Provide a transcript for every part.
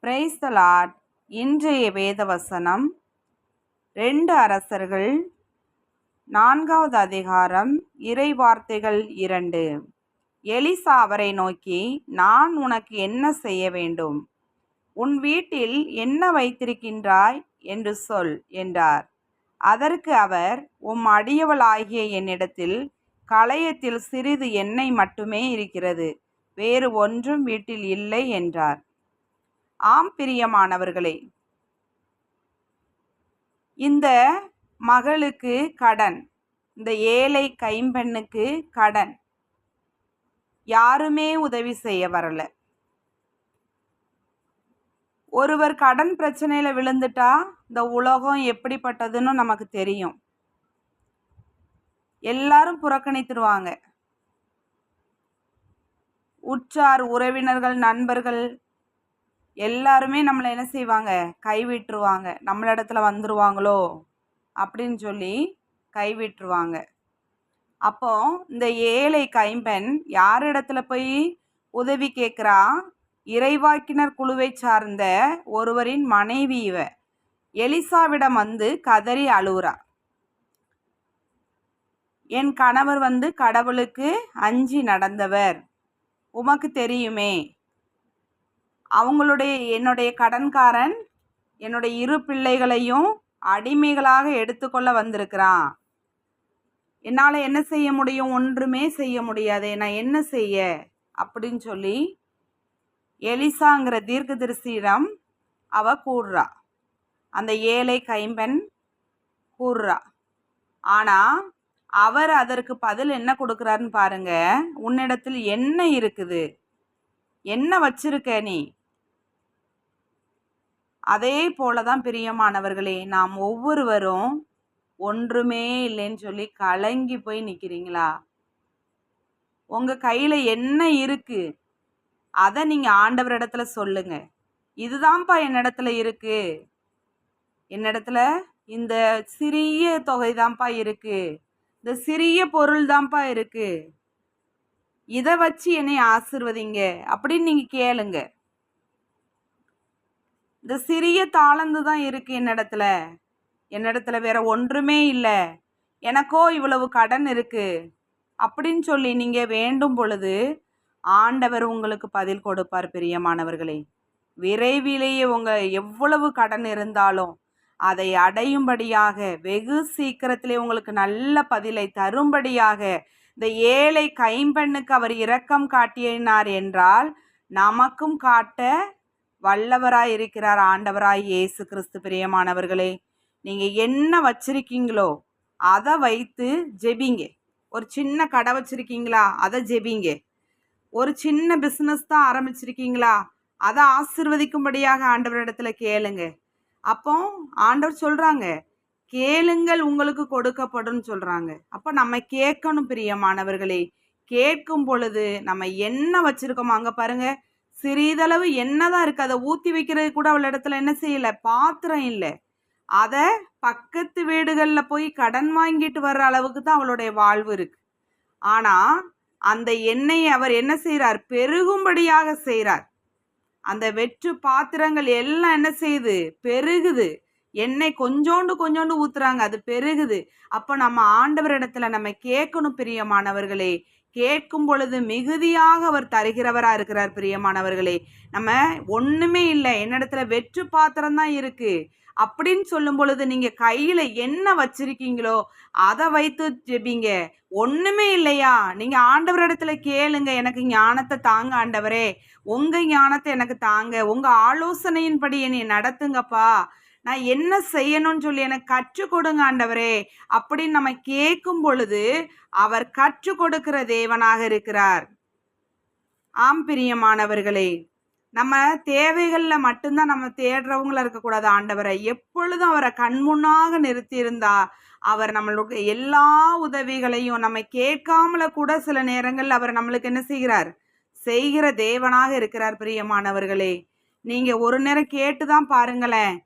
Praise the இன்றைய இன்றைய வேதவசனம். ரெண்டு அரசர்கள். நான்காவது அதிகாரம் இறை வார்த்தைகள் இரண்டு. எலிசா அவரை நோக்கி நான் உனக்கு என்ன செய்ய வேண்டும்? உன் வீட்டில் என்ன வைத்திருக்கின்றாய் என்று சொல் என்றார். அதற்கு அவர் உம் அடியவளாகிய என்னிடத்தில் களையத்தில் சிறிது எண்ணெய் மட்டுமே இருக்கிறது. வேறு ஒன்றும் வீட்டில் இல்லை என்றார். ஆம் பிரியமானவர்களே இந்த மகளுக்கு கடன் இந்த ஏழை கைம்பெண்ணுக்கு கடன் யாருமே உதவி செய்ய வரல. ஒருவர் கடன் பிரச்சனையில் விழுந்துட்டா இந்த உலகம் எப்படிப்பட்டதுன்னு நமக்கு தெரியும். எல்லாரும் புறக்கணித்துருவாங்க. உற்றார் உறவினர்கள் நண்பர்கள் எல்லாருமே நம்மளை என்ன செய்வாங்க? கைவிட்டுருவாங்க. நம்மளிடத்துல வந்துருவாங்களோ? அப்படின்னு சொல்லி கைவிட்டுருவாங்க. அப்போ இந்த ஏழை கைம்பெண் யாரிடத்துல போய் உதவி கேட்குறா? இறைவாக்கினர் குழுவை சார்ந்த ஒருவரின் மனைவி இவ. எலிசாவிடம் வந்து கதறி அழுவுறா என் கணவர் வந்து கடவுளுக்கு அஞ்சி நடந்தவர். உமக்கு தெரியுமே அவங்களுடைய என்னுடைய கடன்காரன் என்னுடைய இரு பிள்ளைகளையும் அடிமைகளாக எடுத்துக்கொள்ள வந்திருக்கிறான். என்னால் என்ன செய்ய முடியும்? ஒன்றுமே செய்ய முடியாது. நான் என்ன செய்ய? அப்படின்னு சொல்லி எலிசாங்கிற தீர்க்கதரிசியிடம் அவ கூடுறா அந்த ஏழை கைம்பெண் கூறுறா. ஆனால் அவர் அதற்கு பதில் என்ன கொடுக்குறாருன்னு பாருங்க. உன்னிடத்தில் என்ன இருக்குது? என்ன வச்சிருக்க நீ? அதே போல தான் பிரியமானவர்களே நாம் ஒவ்வொருவரும் ஒன்றுமே இல்லைன்னு சொல்லி கலங்கி போய் நிற்கிறீங்களா உங்கள் கையில் என்ன இருக்குது அதை நீங்கள் ஆண்டவர் இடத்துல சொல்லுங்க. இதுதான்ப்பா என்னிடத்துல இருக்குது என்னிடத்துல இந்த சிறிய தொகை தான்ப்பா இருக்குது இந்த சிறிய பொருள் தான்ப்பா இருக்குது இதை வச்சு என்னை ஆசிர்வதிங்க அப்படின்னு நீங்கள் கேளுங்க. இந்த சிறிய தாளந்து தான் இருக்கு என்னிடத்துல என்னிடத்துல வேற ஒன்றுமே இல்லை. எனக்கோ இவ்வளவு கடன் இருக்கு. அப்படின்னு சொல்லி நீங்கள் வேண்டும் பொழுது ஆண்டவர் உங்களுக்கு பதில் கொடுப்பார் பிரியமானவர்களே. விரைவிலேயே உங்கள் எவ்வளவு கடன் இருந்தாலும் அதை அடையும்படியாக வெகு சீக்கிரத்திலே உங்களுக்கு நல்ல பதிலை தரும்படியாக இந்த ஏழை கைம்பெண்ணுக்கு அவர் இரக்கம் காட்டினார் என்றால் நமக்கும் காட்ட வல்லவராய் இருக்கிறார் ஆண்டவராய் இயேசு கிறிஸ்து பிரியமானவர்களே நீங்கள் என்ன வச்சிருக்கீங்களோ அதை வைத்து ஜெபிங்க. ஒரு சின்ன கடை வச்சிருக்கீங்களா? அதை ஜெபிங்க. ஒரு சின்ன பிஸ்னஸ் தான் ஆரம்பிச்சிருக்கீங்களா? அதை ஆசிர்வதிக்கும்படியாக ஆண்டவரிடத்துல கேளுங்க. அப்போ ஆண்டவர் சொல்றாங்க கேளுங்கள் உங்களுக்கு கொடுக்கப்படும் சொல்றாங்க. அப்போ நம்ம கேட்கணும் பிரியமானவர்களே கேட்கும் பொழுது நம்ம என்ன வச்சிருக்கோமோ அங்கே பாருங்கள் சிறிதளவு என்னதான் இருக்கு. அதை ஊத்தி வைக்கிறது கூட அவள் இடத்துல என்ன செய்யல? பாத்திரம் இல்லை. அதை பக்கத்து வீடுகளில் போய் கடன் வாங்கிட்டு வர்ற அளவுக்கு தான் அவளுடைய வாழ்வு இருக்கு. ஆனா அந்த எண்ணெயை அவர் என்ன செய்கிறார் பெருகும்படியாக செய்கிறார் அந்த வெற்று பாத்திரங்கள் எல்லாம் என்ன செய்யுது? பெருகுது. எண்ணெய் கொஞ்சோண்டு கொஞ்சோண்டு ஊத்துறாங்க. அது பெருகுது. அப்போ நம்ம ஆண்டவர் இடத்துல நம்ம கேட்கணும் பிரியமானவர்களே. கேட்கும் பொழுது மிகுதியாக அவர் தருகிறவரா இருக்கிறார் பிரியமானவர்களே. நம்ம ஒண்ணுமே இல்லை. என்னிடத்துல வெற்று பாத்திரம் தான் இருக்கு. அப்படின்னு சொல்லும் பொழுது நீங்க கையில என்ன வச்சிருக்கீங்களோ அதை வைத்து ஜெபிங்க. ஒண்ணுமே இல்லையா? நீங்க ஆண்டவர் இடத்துல கேளுங்க. எனக்கு ஞானத்தை தாங்க ஆண்டவரே. உங்க ஞானத்தை எனக்கு தாங்க. உங்க ஆலோசனையின்படி என்னை நடத்துங்கப்பா. நான் என்ன செய்யணும்னு சொல்லி எனக்கு கற்றுக் கொடுங்க ஆண்டவரே. அப்படின்னு நம்ம கேட்கும் பொழுது அவர் கற்றுக் கொடுக்கிற தேவனாக இருக்கிறார். ஆம் பிரியமானவர்களே. நம்ம தேவைகளில் மட்டும்தான் நம்ம தேடுறவங்களா இருக்கக்கூடாது ஆண்டவரை. எப்பொழுதும் அவரை கண்முன்னாக நிறுத்தியிருந்தா அவர் நம்மளுக்கு எல்லா உதவிகளையும் நம்ம கேட்காமல கூட சில நேரங்கள் அவர் நம்மளுக்கு என்ன செய்கிறார்? செய்கிற தேவனாக இருக்கிறார் பிரியமானவர்களே. நீங்கள் ஒரு நேரம் கேட்டு தான் பாருங்களேன்.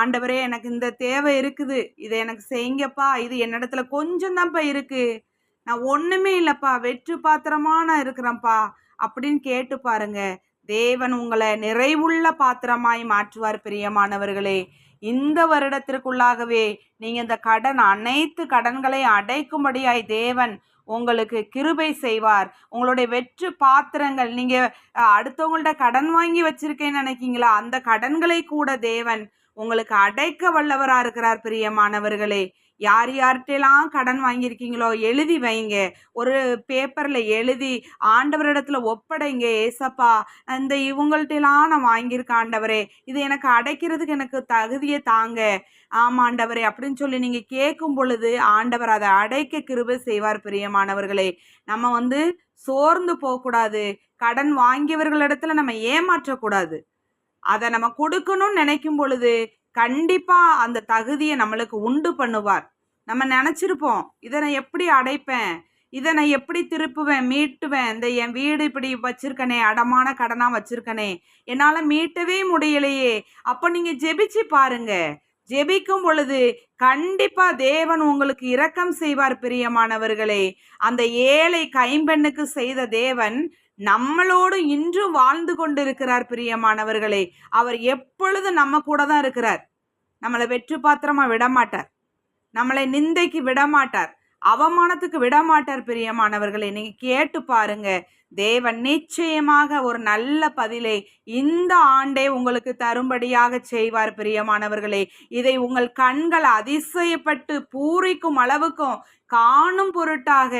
ஆண்டவரே எனக்கு இந்த தேவை இருக்குது. இதை எனக்கு செய்யுங்கப்பா. இது என்னிடத்துல கொஞ்சம் தான்ப்பா இருக்கு. நான் ஒண்ணுமே இல்லைப்பா. வெற்று பாத்திரமா நான் இருக்கிறேன்ப்பா. அப்படின்னு கேட்டு பாருங்க. தேவன் உங்களை நிறைவுள்ள பாத்திரமாய் மாற்றுவார் பிரியமானவர்களே. இந்த வருடத்திற்குள்ளாகவே நீங்க இந்த கடன் அனைத்து கடன்களை அடைக்கும்படியாய் தேவன் உங்களுக்கு கிருபை செய்வார். உங்களுடைய வெற்று பாத்திரங்கள் நீங்க அடுத்தவங்கள்ட்ட கடன் வாங்கி வச்சிருக்கேன்னு நினைக்கீங்களா? அந்த கடன்களை கூட தேவன் உங்களுக்கு அடைக்க வல்லவராக இருக்கிறார் பிரியமானவர்களே. யார் யார்கிட்டலாம் கடன் வாங்கியிருக்கீங்களோ எழுதி வைங்க. ஒரு பேப்பரில் எழுதி ஆண்டவரிடத்துல ஒப்படைங்க ஏசப்பா. இந்த இவங்கள்ட்டலாம் நான் வாங்கியிருக்கேன் ஆண்டவரே. இது எனக்கு அடைக்கிறதுக்கு எனக்கு தகுதியை தாங்க. ஆமா ஆண்டவரே அப்படின்னு சொல்லி நீங்கள் கேட்கும் பொழுது ஆண்டவர் அதை அடைக்க கிருபை செய்வார் பிரியமானவர்களே. நம்ம வந்து சோர்ந்து போகக்கூடாது. கடன் வாங்கியவர்களிடத்துல நம்ம ஏமாற்றக்கூடாது. அதை நம்ம கொடுக்கணும்னு நினைக்கும் பொழுது கண்டிப்பாக அந்த தகுதியை நம்மளுக்கு உண்டு பண்ணுவார். நம்ம நினச்சிருப்போம் இதை நான் எப்படி அடைப்பேன்? இதை நான் எப்படி திருப்புவேன்? மீட்டுவேன்? இந்த என் வீடு இப்படி வச்சுருக்கனே அடமான கடனாக வச்சுருக்கனே? என்னால் மீட்டவே முடியலையே. அப்போ நீங்கள் ஜெபிச்சு பாருங்கள் ஜெபிக்கும் பொழுது கண்டிப்பா தேவன் உங்களுக்கு இரக்கம் செய்வார் பிரியமானவர்களே. அந்த ஏழை கைம்பெண்ணுக்கு செய்த தேவன் நம்மளோடு இன்றும் வாழ்ந்து கொண்டிருக்கிறார் பிரியமானவர்களே. அவர் எப்பொழுது நம்ம கூட தான் இருக்கிறார். நம்மளை வெற்று பாத்திரமா விட மாட்டார் நம்மளை நிந்தைக்கு விட மாட்டார் அவமானத்துக்கு விடமாட்டார் பிரியமானவர்களை. பிரியமானவர்களே கேட்டு பாருங்க. தேவன் நிச்சயமாக ஒரு நல்ல பதிலை இந்த ஆண்டே உங்களுக்கு தரும்படியாக செய்வார் பிரியமானவர்களே. இதை உங்கள் கண்கள் அதிசயப்பட்டு பூரிக்கும் அளவுக்கும் காணும் பொருட்டாக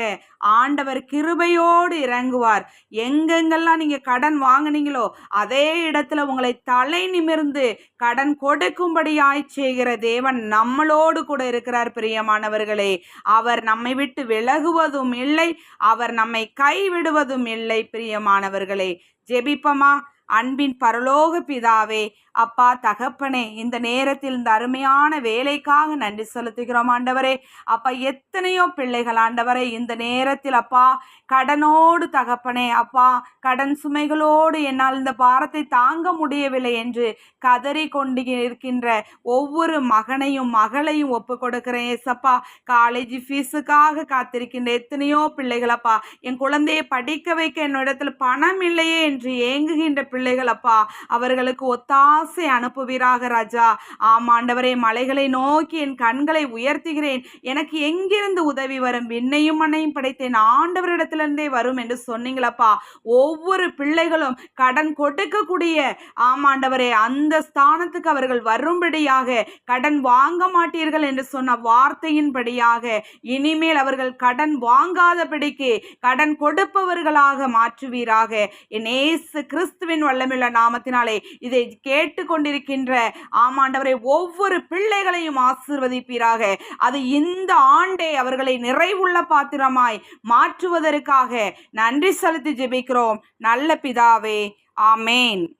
ஆண்டவர் கிருபையோடு இறங்குவார். எங்கெங்கெல்லாம் நீங்கள் கடன் வாங்குனீங்களோ அதே இடத்துல உங்களை தலை நிமிர்ந்து கடன் கொடுக்கும்படியாய் செய்கிற தேவன் நம்மளோடு கூட இருக்கிறார் பிரியமானவர்களே. அவர் நம்மை விட்டு விலகுவதும் இல்லை அவர் நம்மை கைவிடுவதும் இல்லை பிரியமானவர்களே. ஜெபிப்பமா? அன்பின் பரலோக பிதாவே அப்பா தகப்பனே இந்த நேரத்தில் இந்த அருமையான வேலைக்காக நன்றி செலுத்துகிறோம் ஆண்டவரே. அப்பா எத்தனையோ பிள்ளைகள் ஆண்டவரே இந்த நேரத்தில் அப்பா கடனோடு தகப்பனே அப்பா கடன் சுமைகளோடு என்னால் இந்த பாரத்தை தாங்க முடியவில்லை என்று கதறி கொண்டு இருக்கின்ற ஒவ்வொரு மகனையும் மகளையும் ஒப்பு கொடுக்கிறேன் ஏசப்பா. காலேஜ் ஃபீஸுக்காக காத்திருக்கின்ற எத்தனையோ பிள்ளைகள் அப்பா என் குழந்தையை படிக்க வைக்க என்னிடத்தில் பணம் இல்லையே என்று ஏங்குகின்ற பிள்ளைகள் அப்பா அவர்களுக்கு ஒத்தாசை அனுப்புவீராக ராஜா. ஆமாண்டவரே மலைகளை நோக்கி என் கண்களை உயர்த்துகிறேன். எனக்கு எங்கிருந்து உதவி வரும்? விண்ணையும் மண்ணையும் படைத்தேன். ஆண்டவரிடத்திலிருந்தே வரும் என்று சொன்னீங்களப்பா ஒவ்வொரு பிள்ளைகளும் கடன் கொடுக்கக்கூடிய ஆமாண்டவரே அந்த ஸ்தானத்துக்கு அவர்கள் வரும்படியாக கடன் வாங்க மாட்டீர்கள் என்று சொன்ன வார்த்தையின்படியாக இனிமேல் அவர்கள் கடன் வாங்காதபடிக்கு கடன் கொடுப்பவர்களாக மாற்றுவீராக. என் ஏசு கிறிஸ்துவின் வல்லமுள்ள நாமத்தினாலே. இதை கேட்டு கொண்டிருக்கின்ற ஆமாண்டவரை ஒவ்வொரு பிள்ளைகளையும் ஆசிர்வதிப்பீராக. அது இந்த ஆண்டே அவர்களை நிறைவுள்ள பாத்திரமாய் மாற்றுவதற்காக நன்றி செலுத்தி ஜெபிக்கிறோம். நல்ல பிதாவே ஆமேன்.